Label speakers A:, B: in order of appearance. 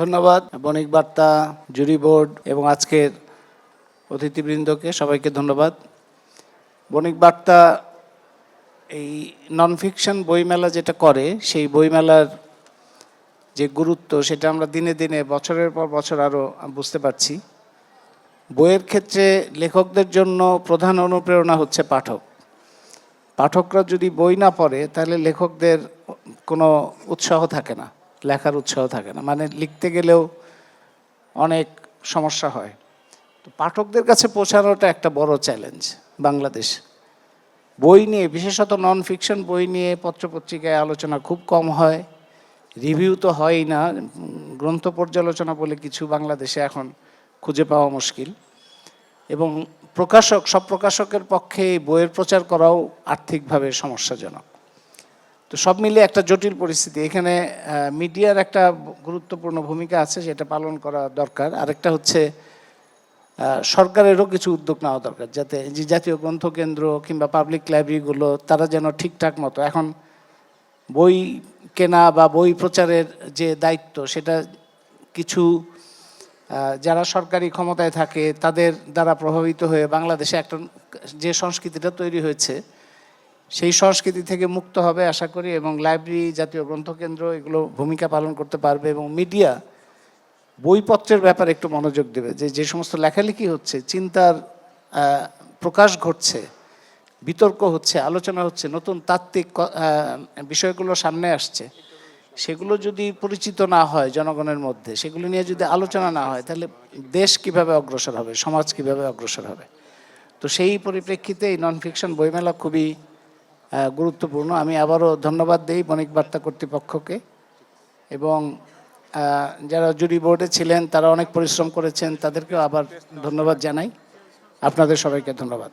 A: ধন্যবাদ। বণিক বার্তা, জুরি বোর্ড এবং আজকের অতিথিবৃন্দকে সবাইকে ধন্যবাদ। বণিক বার্তা, এই নন ফিকশন বইমেলা যেটা করে, সেই বইমেলার যে গুরুত্ব, সেটা আমরা দিনে দিনে, বছরের পর বছর আরও বুঝতে পারছি। বইয়ের ক্ষেত্রে লেখকদের জন্য প্রধান অনুপ্রেরণা হচ্ছে পাঠক। পাঠকরা যদি বই না পড়ে, তাহলে লেখকদের কোনো উৎসাহ থাকে না। লেখার উৎসাহ থাকে না। মানে লিখতে গেলেও অনেক সমস্যা হয়। তো পাঠকদের কাছে পৌঁছানোটা একটা বড় চ্যালেঞ্জ বাংলাদেশ। বই নিয়ে, বিশেষত নন ফিকশন বই নিয়ে পত্রপত্রিকায় আলোচনা খুব কম হয়। রিভিউ তো হয়ই না। গ্রন্থ পর্যালোচনা বলে কিছু বাংলাদেশে এখন খুঁজে পাওয়া মুশকিল। এবং প্রকাশক, সব প্রকাশকের পক্ষে বইয়ের প্রচার করাও আর্থিকভাবে সমস্যাজনক। তো সব মিলিয়ে একটা জটিল পরিস্থিতি। এখানে মিডিয়ার একটা গুরুত্বপূর্ণ ভূমিকা আছে সেটা পালন করা দরকার। আরেকটা হচ্ছে সরকারেরও কিছু উদ্যোগ নেওয়া দরকার, যাতে যে জাতীয় গ্রন্থকেন্দ্র কিংবা পাবলিক লাইব্রেরিগুলো তারা যেন ঠিকঠাক মতো, এখন বই কেনা বা বই প্রচারের যে দায়িত্ব, সেটা কিছু যারা সরকারি ক্ষমতায় থাকে, তাদের দ্বারা প্রভাবিত হয়ে বাংলাদেশে একটা, যে সংস্কৃতিটা তৈরি হয়েছে সেই সংস্কৃতি থেকে মুক্ত হবে আশা করি এবং লাইব্রেরি, জাতীয় গ্রন্থকেন্দ্র এগুলো ভূমিকা পালন করতে পারবে এবং মিডিয়া বইপত্রের ব্যাপারে একটু মনোযোগ দেবে। যে যে সমস্ত লেখালেখি হচ্ছে, চিন্তার প্রকাশ ঘটছে, বিতর্ক হচ্ছে, আলোচনা হচ্ছে, নতুন তাত্ত্বিক বিষয়গুলো সামনে আসছে, সেগুলো যদি পরিচিত না হয় জনগণের মধ্যে, সেগুলো নিয়ে যদি আলোচনা না হয়, তাহলে দেশ কীভাবে অগ্রসর হবে, সমাজ কীভাবে অগ্রসর হবে? তো সেই পরিপ্রেক্ষিতে এই নন ফিকশন বইমেলা খুবই গুরুত্বপূর্ণ। আমি আবারও ধন্যবাদ দিই বণিক বার্তা কর্তৃপক্ষকে। এবং যারা জুরি বোর্ডে ছিলেন, তারা অনেক পরিশ্রম করেছেন, তাদেরকেও আবার ধন্যবাদ জানাই। আপনাদের সবাইকে ধন্যবাদ।